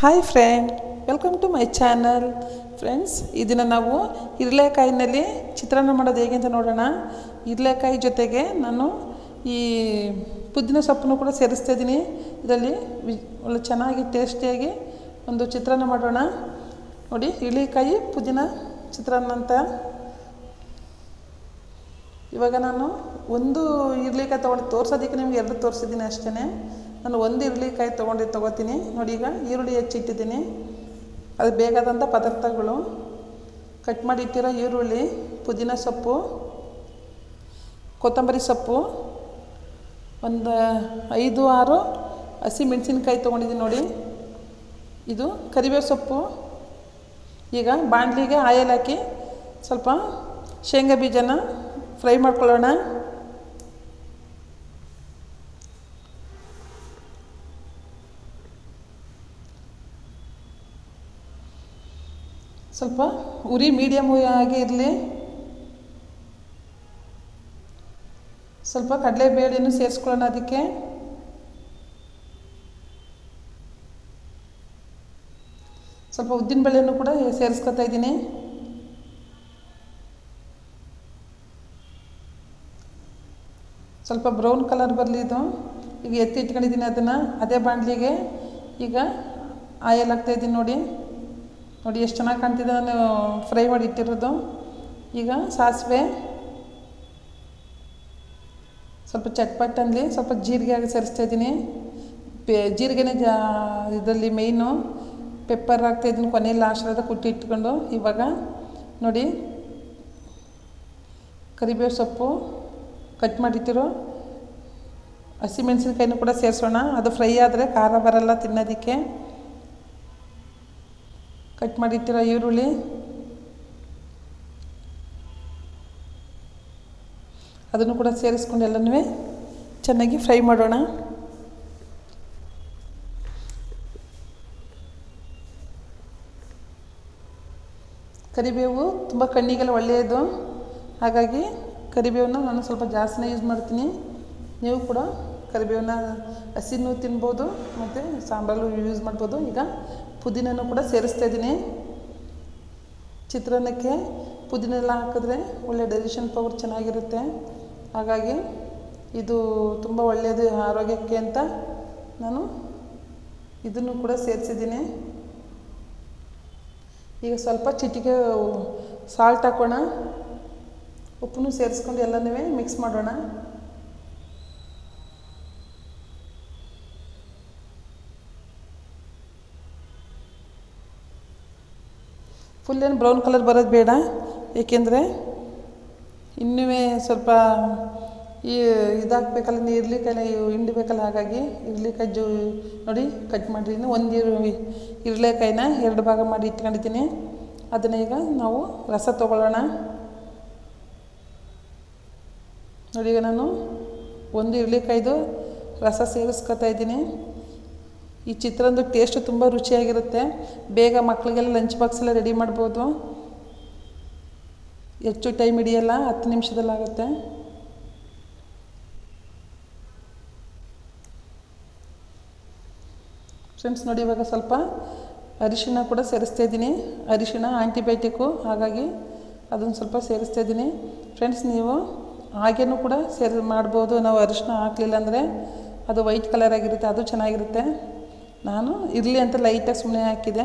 Hi friend welcome to my channel friends ಇದನ್ನು ನಾವು ಇರಳೆಕಾಯಿನಲ್ಲಿ ಚಿತ್ರಾನ್ನ ಮಾಡೋದು ಹೇಗೆ ಅಂತ ನೋಡೋಣ. ಇರಳೆಕಾಯಿ ಜೊತೆಗೆ ನಾನು ಈ ಪುದೀನ ಸೊಪ್ಪನ್ನು ಕೂಡ ಸೇರಿಸ್ತಾ ಇದ್ದೀನಿ. ಇದರಲ್ಲಿ ಒಳ್ಳೆ ಚೆನ್ನಾಗಿ ಟೇಸ್ಟಿಯಾಗಿ ಒಂದು ಚಿತ್ರಾನ್ನ ಮಾಡೋಣ. ನೋಡಿ ಇರಳೆಕಾಯಿ ಪುದೀನ ಚಿತ್ರಾನ್ನ ಅಂತ. ಇವಾಗ ನಾನು ಒಂದು ಇರ್ಲಿಕಾಯಿ ತೊಗೊಂಡು ತೋರಿಸೋದಕ್ಕೆ ನಿಮ್ಗೆ ಎರಡು ತೋರಿಸಿದ್ದೀನಿ ಅಷ್ಟೇ ನಾನು ಒಂದು ಇರ್ಲಿಕಾಯಿ ತೊಗೊಂಡು ತೊಗೋತೀನಿ. ನೋಡಿ ಈಗ ಈರುಳ್ಳಿ ಹೆಚ್ಚಿಟ್ಟಿದ್ದೀನಿ. ಅದು ಬೇಕಾದಂಥ ಪದಾರ್ಥಗಳು. ಕಟ್ ಮಾಡಿ ಇಟ್ಟಿರೋ ಈರುಳ್ಳಿ, ಪುದೀನ ಸೊಪ್ಪು, ಕೊತ್ತಂಬರಿ ಸೊಪ್ಪು, ಒಂದು ಐದು, ಆರು ಹಸಿ ಮೆಣಸಿನ್ಕಾಯಿ ತೊಗೊಂಡಿದ್ದೀನಿ ನೋಡಿ. ಇದು ಕರಿಬೇವು ಸೊಪ್ಪು. ಈಗ ಬಾಣಲಿಗೆ ಆಯಲ್ ಹಾಕಿ ಸ್ವಲ್ಪ ಶೇಂಗಾ ಬೀಜನ ಫ್ರೈ ಮಾಡ್ಕೊಳ್ಳೋಣ. ಸ್ವಲ್ಪ ಉರಿ ಮೀಡಿಯಮ್ ಆಗಿ ಇರಲಿ. ಸ್ವಲ್ಪ ಕಡಲೆಬೇಳೆನೂ ಸೇರಿಸ್ಕೊಳ್ಳೋಣ ಅದಕ್ಕೆ. ಸ್ವಲ್ಪ ಉದ್ದಿನ ಬೇಳೆಯನ್ನು ಕೂಡ ಸೇರಿಸ್ಕೊತಾ ಇದ್ದೀನಿ. ಸ್ವಲ್ಪ ಬ್ರೌನ್ ಕಲರ್ ಬರಲಿ ಇದು. ಈಗ ಎತ್ತಿ ಇಟ್ಕೊಂಡಿದ್ದೀನಿ ಅದನ್ನು, ಅದೇ ಬಾಣಲಿಗೆ. ಈಗ ಆಯಲ್ ಹಾಕ್ತಾಯಿದ್ದೀನಿ ನೋಡಿ. ನೋಡಿ ಎಷ್ಟು ಚೆನ್ನಾಗಿ ಕಾಣ್ತಿದೆ ನಾನು ಫ್ರೈ ಮಾಡಿ ಇಟ್ಟಿರೋದು. ಈಗ ಸಾಸಿವೆ, ಸ್ವಲ್ಪ ಚಟ್ಪಟ್ಟಲ್ಲಿ ಸ್ವಲ್ಪ ಜೀರಿಗೆ ಆಗಿ ಸೇರಿಸ್ತಾ ಇದ್ದೀನಿ. ಪೆ, ಜೀರಿಗೆನೇ ಜಾ, ಇದರಲ್ಲಿ ಮೇಯ್ನು ಪೆಪ್ಪರ್ ಹಾಕ್ತಾಯಿದ್ದೀನಿ ಕೊನೆಯಲ್ಲಿ ಆಶ್ರದ ಕುಟ್ಟಿ ಇಟ್ಕೊಂಡು ಇವಾಗ ನೋಡಿ ಕರಿಬೇವು ಸೊಪ್ಪು ಕಟ್ ಮಾಡಿಟ್ಟಿರೋ. ಹಸಿಮೆಣ್ಸಿನ್ಕಾಯಿನೂ ಕೂಡ ಸೇರಿಸೋಣ. ಅದು ಫ್ರೈ ಆದರೆ ಖಾರ ಬರಲ್ಲ ತಿನ್ನೋದಕ್ಕೆ. ಕಟ್ ಮಾಡಿರ್ತೀರಾ ಈರುಳ್ಳಿ? ಅದನ್ನು ಕೂಡ ಸೇರಿಸ್ಕೊಂಡು ಎಲ್ಲನೂ ಚೆನ್ನಾಗಿ ಫ್ರೈ ಮಾಡೋಣ. ಕರಿಬೇವು ತುಂಬ ಕಣ್ಣಿಗೆಲ್ಲ ಒಳ್ಳೆಯದು. ಹಾಗಾಗಿ ಕರಿಬೇವನ್ನ ನಾನು ಸ್ವಲ್ಪ ಜಾಸ್ತಿನೇ ಯೂಸ್ ಮಾಡ್ತೀನಿ. ನೀವು ಕೂಡ ಕರಿಬೇವನ್ನ ಹಸಿನೂ ತಿನ್ಬೋದು, ಮತ್ತು ಸಾಂಬಾರು ಯೂಸ್ ಮಾಡ್ಬೋದು. ಈಗ ಪುದೀನನೂ ಕೂಡ ಸೇರಿಸ್ತಾ ಇದ್ದೀನಿ. ಚಿತ್ರಾನ್ನಕ್ಕೆ ಪುದೀನ ಎಲ್ಲ ಹಾಕಿದ್ರೆ ಒಳ್ಳೆ ಡೈಜೆಷನ್ ಪವರ್ ಚೆನ್ನಾಗಿರುತ್ತೆ. ಹಾಗಾಗಿ ಇದು ತುಂಬ ಒಳ್ಳೆಯದು ಆರೋಗ್ಯಕ್ಕೆ ಅಂತ ನಾನು ಇದನ್ನು ಕೂಡ ಸೇರಿಸಿದ್ದೀನಿ. ಈಗ ಸ್ವಲ್ಪ ಚಿಟಿಕೆ ಸಾಲ್ಟ್ ಹಾಕೋಣ. ಉಪ್ಪನ್ನು ಸೇರಿಸ್ಕೊಂಡು ಎಲ್ಲನೂ ಮಿಕ್ಸ್ ಮಾಡೋಣ. ಫುಲ್ ಏನು ಬ್ರೌನ್ ಕಲರ್ ಬರೋದು ಬೇಡ. ಏಕೆಂದರೆ ಇನ್ನೂ ಸ್ವಲ್ಪ ಈ ಇದಾಗಬೇಕಲ್ಲ ಇರ್ಲಿಕಾಯಿ ಹಿಂಡಬೇಕಲ್ಲ, ಹಾಗಾಗಿ ಇರ್ಲಿಕಾಯಿ ಜೂ ನೋಡಿ ಕಟ್ ಮಾಡಿದ್ದೀನಿ ಒಂದು ಇರು ಇರ್ಲೆಕಾಯಿನ ಎರಡು ಭಾಗ ಮಾಡಿ ಇಟ್ಕೊಂಡಿದ್ದೀನಿ. ಅದನ್ನು ಈಗ ನಾವು ರಸ ತೊಗೊಳ್ಳೋಣ. ನೋಡಿ ಈಗ ನಾನು ಒಂದು ಇರ್ಲಿಕಾಯ್ದು ರಸ ಸೇವಿಸ್ಕೊತಾ ಇದ್ದೀನಿ. ಈ ಚಿತ್ರಂದು ಟೇಸ್ಟು ತುಂಬ ರುಚಿಯಾಗಿರುತ್ತೆ. ಬೇಗ ಮಕ್ಕಳಿಗೆಲ್ಲ ಲಂಚ್ ಬಾಕ್ಸ್ ಎಲ್ಲ ರೆಡಿ ಮಾಡ್ಬೋದು. ಹೆಚ್ಚು ಟೈಮ್ ಹಿಡಿಯಲ್ಲ, ಹತ್ತು ನಿಮಿಷದಲ್ಲಾಗುತ್ತೆ ಫ್ರೆಂಡ್ಸ್ ನೋಡಿ ಇವಾಗ ಸ್ವಲ್ಪ ಅರಿಶಿಣ ಕೂಡ ಸೇರಿಸ್ತಾ ಇದ್ದೀನಿ. ಅರಿಶಿಣ ಆ್ಯಂಟಿಬಯೋಟಿಕ್ಕು ಹಾಗಾಗಿ ಅದನ್ನು ಸ್ವಲ್ಪ ಸೇರಿಸ್ತಾ ಇದ್ದೀನಿ. ಫ್ರೆಂಡ್ಸ್ ನೀವು ಹಾಗೇನೂ ಕೂಡ ಸೇರಿ ಮಾಡ್ಬೋದು. ನಾವು ಅರಿಶಿಣ ಹಾಕಲಿಲ್ಲ ಅಂದರೆ ಅದು ವೈಟ್ ಕಲರ್ ಆಗಿರುತ್ತೆ, ಅದು ಚೆನ್ನಾಗಿರುತ್ತೆ. ನಾನು ಇರಲಿ ಅಂತ ಲೈಟಾಗಿ ಸುಮ್ಮನೆ ಹಾಕಿದೆ.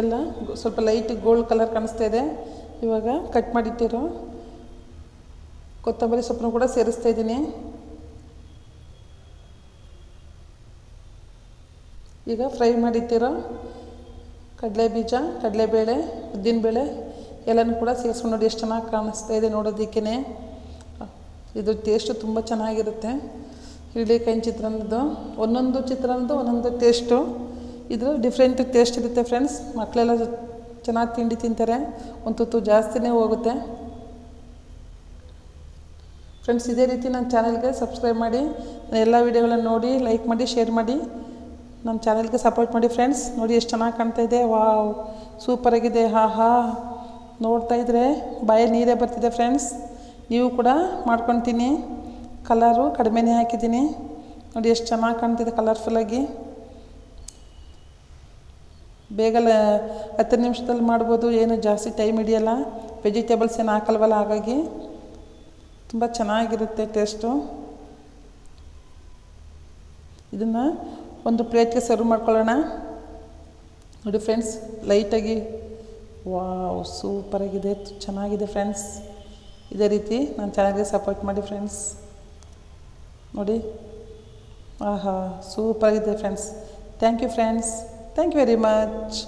ಎಲ್ಲ ಸ್ವಲ್ಪ ಲೈಟ್ ಗೋಲ್ಡ್ ಕಲರ್ ಕಾಣಿಸ್ತಾ ಇದೆ. ಇವಾಗ ಕಟ್ ಮಾಡಿಟ್ಟಿರೋ ಕೊತ್ತಂಬರಿ ಸೊಪ್ಪನ್ನು ಕೂಡ ಸೇರಿಸ್ತಾ ಇದ್ದೀನಿ. ಈಗ ಫ್ರೈ ಮಾಡಿಟ್ಟಿರೋ ಕಡಲೆ ಬೀಜ ಕಡಲೆಬೇಳೆ, ಉದ್ದಿನಬೇಳೆ ಎಲ್ಲನೂ ಕೂಡ ಸೇರಿಸ್ಕೊಂಡು ನೋಡಿ ಎಷ್ಟು ಚೆನ್ನಾಗಿ ಕಾಣಿಸ್ತಾ ಇದೆ ನೋಡೋದಕ್ಕೇ ಇದು ಟೇಸ್ಟು ತುಂಬ ಚೆನ್ನಾಗಿರುತ್ತೆ. ಇಡ್ಲಿಕಾಯಿನ ಚಿತ್ರಾನ್ನದ್ದು, ಒಂದೊಂದು ಚಿತ್ರಾನ್ನದ್ದು ಒಂದೊಂದು ಟೇಸ್ಟು ಇದು ಡಿಫ್ರೆಂಟ್ ಟೇಸ್ಟ್ ಇರುತ್ತೆ ಫ್ರೆಂಡ್ಸ್ ಮಕ್ಕಳೆಲ್ಲ ಚೆನ್ನಾಗಿ ತಿಂಡಿ ತಿಂತಾರೆ. ಒಂದು ತುತ್ತು ಜಾಸ್ತಿನೇ ಹೋಗುತ್ತೆ. ಫ್ರೆಂಡ್ಸ್ ಇದೇ ರೀತಿ ನನ್ನ ಚಾನಲ್ಗೆ ಸಬ್ಸ್ಕ್ರೈಬ್ ಮಾಡಿ. ಎಲ್ಲ ವೀಡಿಯೋಗಳನ್ನು ನೋಡಿ ಲೈಕ್ ಮಾಡಿ ಶೇರ್ ಮಾಡಿ. ನಮ್ಮ ಚಾನಲ್ಗೆ ಸಪೋರ್ಟ್ ಮಾಡಿ ಫ್ರೆಂಡ್ಸ್. ನೋಡಿ ಎಷ್ಟು ಚೆನ್ನಾಗಿ ಕಾಣ್ತಾ ಇದೆ. ವಾವ್ ಸೂಪರಾಗಿದೆ ಹಾ ಹಾ. ನೋಡ್ತಾ ಇದ್ರೆ ಬಾಯ ನೀರೇ ಬರ್ತಿದೆ ಫ್ರೆಂಡ್ಸ್. ನೀವು ಕೂಡ ಮಾಡ್ಕೊತೀನಿ. ಕಲರು ಕಡಿಮೆನೇ ಹಾಕಿದ್ದೀನಿ. ನೋಡಿ ಎಷ್ಟು ಚೆನ್ನಾಗಿ ಕಾಣ್ತಿದೆ ಕಲರ್ಫುಲ್ಲಾಗಿ ಬೇಗ ಹತ್ತು ನಿಮಿಷದಲ್ಲಿ ಮಾಡ್ಬೋದು. ಏನು ಜಾಸ್ತಿ ಟೈಮ್ ಹಿಡಿಯಲ್ಲ. ವೆಜಿಟೇಬಲ್ಸ್ ಏನು ಹಾಕಲ್ವಲ್ಲ ಹಾಗಾಗಿ. ತುಂಬ ಚೆನ್ನಾಗಿರುತ್ತೆ ಟೇಸ್ಟು ಇದನ್ನು ಒಂದು ಪ್ಲೇಟ್ಗೆ ಸರ್ವ್ ಮಾಡ್ಕೊಳ್ಳೋಣ. ನೋಡಿ ಫ್ರೆಂಡ್ಸ್, ಲೈಟಾಗಿ, ವಾವ್ ಸೂಪರಾಗಿದೆ ಚೆನ್ನಾಗಿದೆ ಫ್ರೆಂಡ್ಸ್. ಇದೇ ರೀತಿ ನಾನು ಚೆನ್ನಾಗಿ ಸಪೋರ್ಟ್ ಮಾಡಿ ಫ್ರೆಂಡ್ಸ್. ನೋಡಿ, ಆಹಾ ಸೂಪರಾಗಿದೆ friends. Thank you friends. Thank you very much.